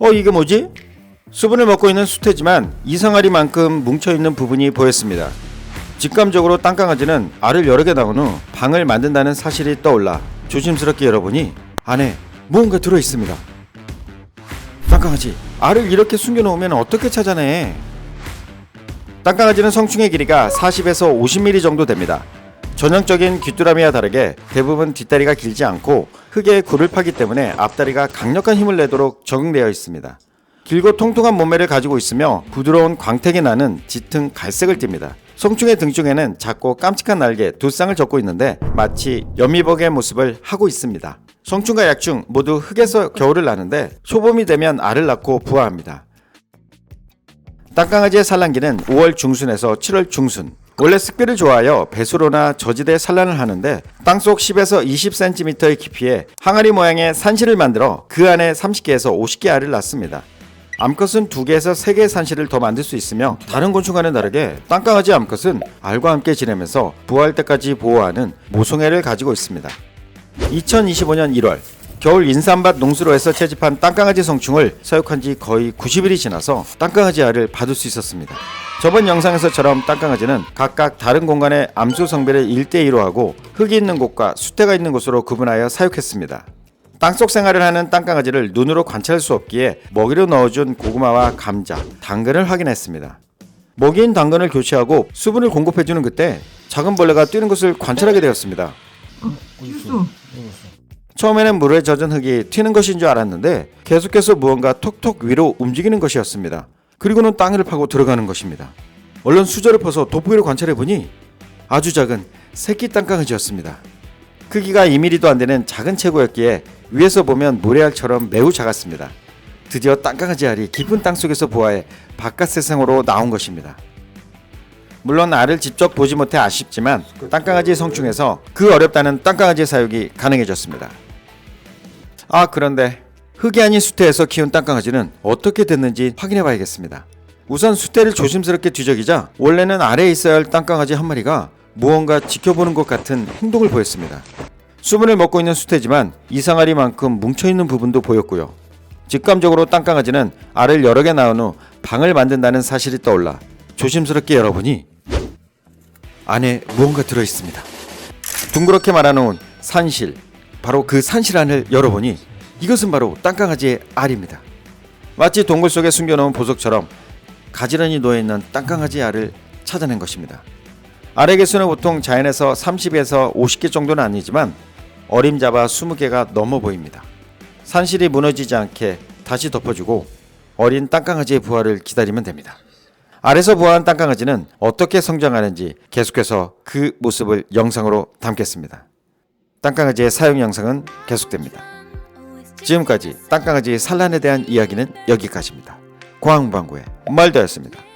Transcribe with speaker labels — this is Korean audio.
Speaker 1: 어 이게 뭐지? 수분을 먹고 있는 수태지만 이상하리만큼 뭉쳐있는 부분이 보였습니다. 직감적으로 땅강아지는 알을 여러 개 낳은 후 방을 만든다는 사실이 떠올라 조심스럽게 열어보니 안에 무언가 들어있습니다. 땅강아지, 알을 이렇게 숨겨놓으면 어떻게 찾아내? 땅강아지는 성충의 길이가 40에서 50mm 정도 됩니다. 전형적인 귀뚜라미와 다르게 대부분 뒷다리가 길지 않고 흙에 굴을 파기 때문에 앞다리가 강력한 힘을 내도록 적응되어 있습니다. 길고 통통한 몸매를 가지고 있으며 부드러운 광택이 나는 짙은 갈색을 띱니다. 성충의 등 쪽에는 작고 깜찍한 날개 두 쌍을 젓고 있는데 마치 연미복의 모습을 하고 있습니다. 성충과 약충 모두 흙에서 겨울을 나는데 초봄이 되면 알을 낳고 부화합니다. 땅강아지의 산란기는 5월 중순에서 7월 중순. 원래 습기를 좋아하여 배수로나 저지대에 산란을 하는데 땅속 10에서 20cm의 깊이에 항아리 모양의 산실을 만들어 그 안에 30개에서 50개 알을 낳습니다. 암컷은 2개에서 3개의 산실을 더 만들 수 있으며 다른 곤충과는 다르게 땅강아지 암컷은 알과 함께 지내면서 부화할 때까지 보호하는 모성애를 가지고 있습니다. 2025년 1월 겨울 인삼밭 농수로에서 채집한 땅강아지 성충을 사육한 지 거의 90일이 지나서 땅강아지 알을 받을 수 있었습니다. 저번 영상에서처럼 땅강아지는 각각 다른 공간의 암수 성배를 1대2로 하고 흙이 있는 곳과 수태가 있는 곳으로 구분하여 사육했습니다. 땅속 생활을 하는 땅강아지를 눈으로 관찰할 수 없기에 먹이로 넣어준 고구마와 감자, 당근을 확인했습니다. 먹이인 당근을 교체하고 수분을 공급해주는 그때 작은 벌레가 뛰는 것을 관찰하게 되었습니다.
Speaker 2: 있어.
Speaker 1: 처음에는 물에 젖은 흙이 튀는 것인 줄 알았는데 계속해서 무언가 톡톡 위로 움직이는 것이었습니다. 그리고는 땅을 파고 들어가는 것입니다. 얼른 수저를 퍼서 돋보기로 관찰해 보니 아주 작은 새끼 땅강아지였습니다. 크기가 2mm도 안 되는 작은 체구였기에 위에서 보면 모래알처럼 매우 작았습니다. 드디어 땅강아지 알이 깊은 땅 속에서 부화해 바깥 세상으로 나온 것입니다. 물론 알을 직접 보지 못해 아쉽지만 땅강아지 성충에서 그 어렵다는 땅강아지 사육이 가능해졌습니다. 아 그런데 흙이 아닌 수태에서 키운 땅강아지는 어떻게 됐는지 확인해 봐야겠습니다. 우선 수태를 조심스럽게 뒤적이자 원래는 아래에 있어야 할 땅강아지 한 마리가 무언가 지켜보는 것 같은 행동을 보였습니다. 수분을 먹고 있는 수태지만 이상하리만큼 뭉쳐있는 부분도 보였고요. 직감적으로 땅강아지는 알을 여러 개 낳은 후 방을 만든다는 사실이 떠올라 조심스럽게 열어보니 안에 무언가 들어 있습니다. 둥그렇게 말아놓은 산실, 바로 그 산실 안을 열어보니 이것은 바로 땅강아지의 알입니다. 마치 동굴 속에 숨겨놓은 보석처럼 가지런히 놓여있는 땅강아지 알을 찾아낸 것입니다. 알의 개수는 보통 자연에서 30에서 50개 정도는 아니지만 어림잡아 20개가 넘어 보입니다. 산실이 무너지지 않게 다시 덮어주고 어린 땅강아지의 부활을 기다리면 됩니다. 알에서 부화한 땅강아지는 어떻게 성장하는지 계속해서 그 모습을 영상으로 담겠습니다. 땅강아지의 사용 영상은 계속됩니다. 지금까지 땅강아지의 산란에 대한 이야기는 여기까지입니다. 고항방구의 말도였습니다.